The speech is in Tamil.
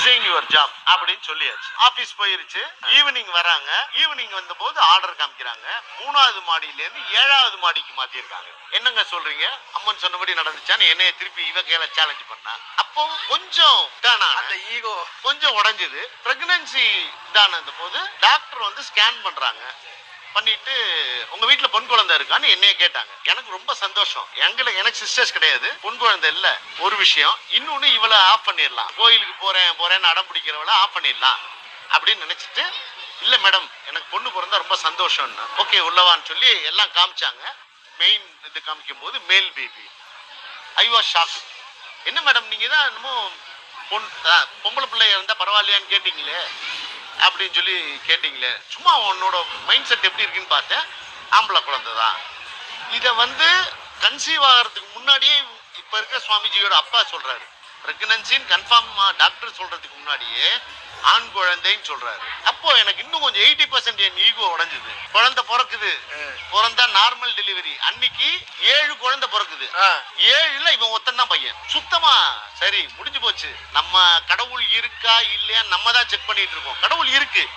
ரிசைன் யுவர் ஜாப் அப்படின்னு சொல்லியாச்சு. ஆபீஸ் போயிருச்சு. ஈவினிங் வராங்க. ஈவினிங் வந்தபோது ஆர்டர் காமிக்கிறாங்க. மூணாவது மாடியில இருந்து ஏழாவது மாடிக்கு மாத்திருக்காங்க. என்னங்க சொல்றீங்க? அம்மன் சொன்னபடி நடந்துச்சான்னு என்னைய திருப்பி இவ கையில சேலஞ்ச் பண்ணா. அப்போ கொஞ்சம் இதானா? அந்த ஈகோ கொஞ்சம் உடைஞ்சது. பிரெக்னன்சி இதான போது டாக்டர் வந்து ஸ்கேன் பண்றாங்க. பண்ணிட்டு உங்க வீட்டுல பொன் குழந்தை இருக்கான்னு என்னைய கேட்டாங்க. எனக்கு ரொம்ப சந்தோஷம். எங்களை எனக்கு சிஸ்டர்ஸ் கிடையாது. பொன் குழந்தை இல்ல. ஒரு விஷயம். இன்னொன்னு இவளை ஆஃப் பண்ணிடலாம். கோயிலுக்கு போறேன் போறேன்னு அடம் பிடிக்கிறவளை ஆஃப் பண்ணிடலாம். அப்படின்னு நினைச்சிட்டு இல்ல மேடம் எனக்கு பொண்ணு பிறந்தா ரொம்ப சந்தோஷம்னு. ஓகே உள்ளவான்னு சொல்லி எல்லாம் காமிச்சாங்க. மெயின் இது காமிக்கும் போது மேல் பேபி ஐ வாஸ் ஷாக் என்ன மேடம் நீங்க தான் என்னமோ பொன் ஆ, பொம்பளை பிள்ளை இருந்தா பரவாயில்லையான்னு கேட்டீங்களே. அப்படின்னு சொல்லி கேட்டீங்களே சும்மா உன்னோட மைண்ட் செட் எப்படி இருக்குன்னு பார்த்தேன். ஆம்பளை குழந்தை தான். இதை வந்து கன்சீவ் ஆகிறதுக்கு முன்னாடியே இப்ப இருக்க சுவாமிஜியோட அப்பா சொல்றாரு. பிரெக்னன்சின்னு கன்ஃபார்ம் டாக்டர் சொல்றதுக்கு முன்னாடியே ஆண் குழந்தைன்னு சொல்றாரு. அப்போ எனக்கு இன்னும் கொஞ்சம் எயிட்டி பர்சன்ட் என் ஈகோ உடைஞ்சுது. குழந்தை பிறக்குது. பிறந்தா நார்மல் டெலிவரி அன்னைக்கு ஏழு குழந்தை பிறக்குது. ஏழுல இவன் ஒத்தன் தான் பையன். சுத்தமா? சரி முடிஞ்சு போச்சு. நம்ம கடவுள் இருக்கா இல்லையா நம்ம தான் செக் பண்ணிட்டு இருக்கோம். கடவுள் இருக்கு.